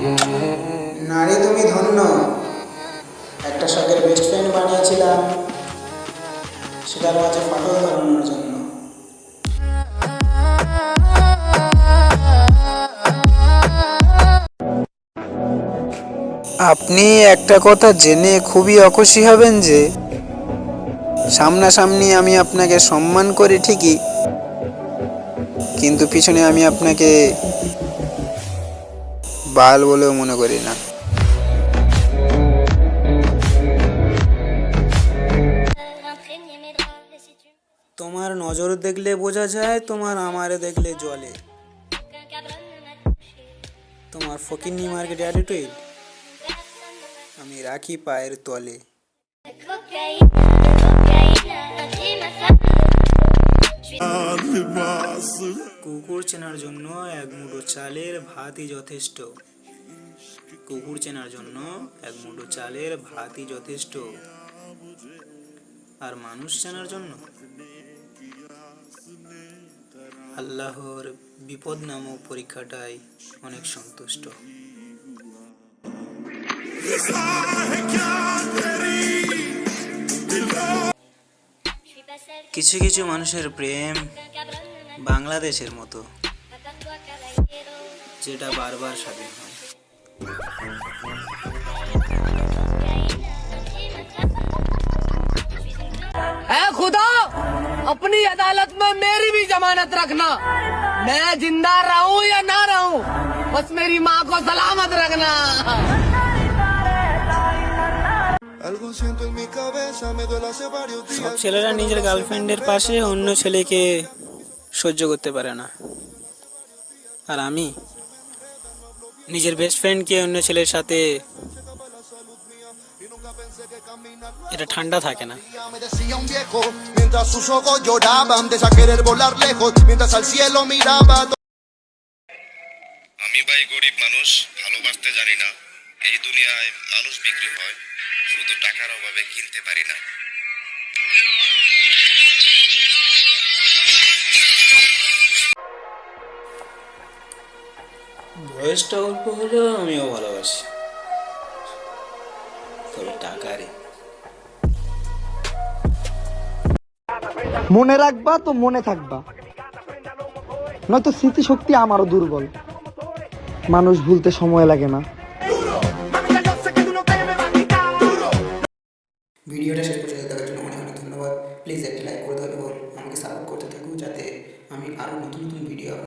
নারী তুমি ধন্য। একটা শখের বেস্ট ফ্রেন্ড বানিয়েছিলাম। সেটার মাঝে ধরানোর জন্য। আপনি একটা কথা জেনে খুবই অখুশি হবেন যে, সামনাসামনি আমি আপনাকে সম্মান করি ঠিকই, কিন্তু পিছনে আমি আপনাকে বাল বলেও মনে করি না। তোমার নজর দেখলে বোঝা যায়, তোমার আমারে দেখলে জলে। তোমার ফকির ফকিনী মার্কেট অ্যাডিটুইড আমি রাখি পায়ের তলে। কুকুর চেনার জন্য এক মুঠো চালের ভাতই যথেষ্ট। কুকুর চেনার জন্য এক মুঠো চালের ভাতই যথেষ্ট। আর মানুষ চেনার জন্য? আল্লাহর বিপদ নামক পরীক্ষাটাই অনেক সন্তুষ্ট। কিছু কিছু মানুষের প্রেম বাংলাদেশের মতো, যেটা বারবার স্বাধীন হয়। Cocaïne, dis ma femme. Je suis une femme. ऐ खुदा अपनी अदालत में मेरी भी जमानत रखना मैं जिंदा रहूं या ना रहूं बस मेरी माँ को सलामत रखना Algo siento en mi cabeza, me duele hace varios সব días. ছেলেরা নিজের গার্লফ্রেন্ডের পাশে অন্য ছেলেকে সহ্য করতে পারে না আর আমি নিজের বেস্ট ফ্রেন্ডকে অন্য ছেলের সাথে এটা ঠান্ডা থাকে না। আমি ভাই গরিব মানুষ, ভালোবাসতে জানি এই দুনিয়ায় মানুষ বিক্রি হয়, শুধু টাকার অভাবে কিনতে পারি না। বয়সটা অল্প হলেও আমিও ভালোবাসি। তবে টাকারে মনে রাখবা তো মনে থাকবা। নয়তো স্মৃতিশক্তি আমারও দুর্বল। মানুষ ভুলতে সময় লাগে না। ভিডিওটা শেষ পর্যন্ত দেখার জন্য অনেক অনেক ধন্যবাদ। প্লিজ একটা লাইক করে দেবেন এবং আমাকে সাপোর্ট করতে থাকুন যাতে আমি আরও নতুন নতুন ভিডিও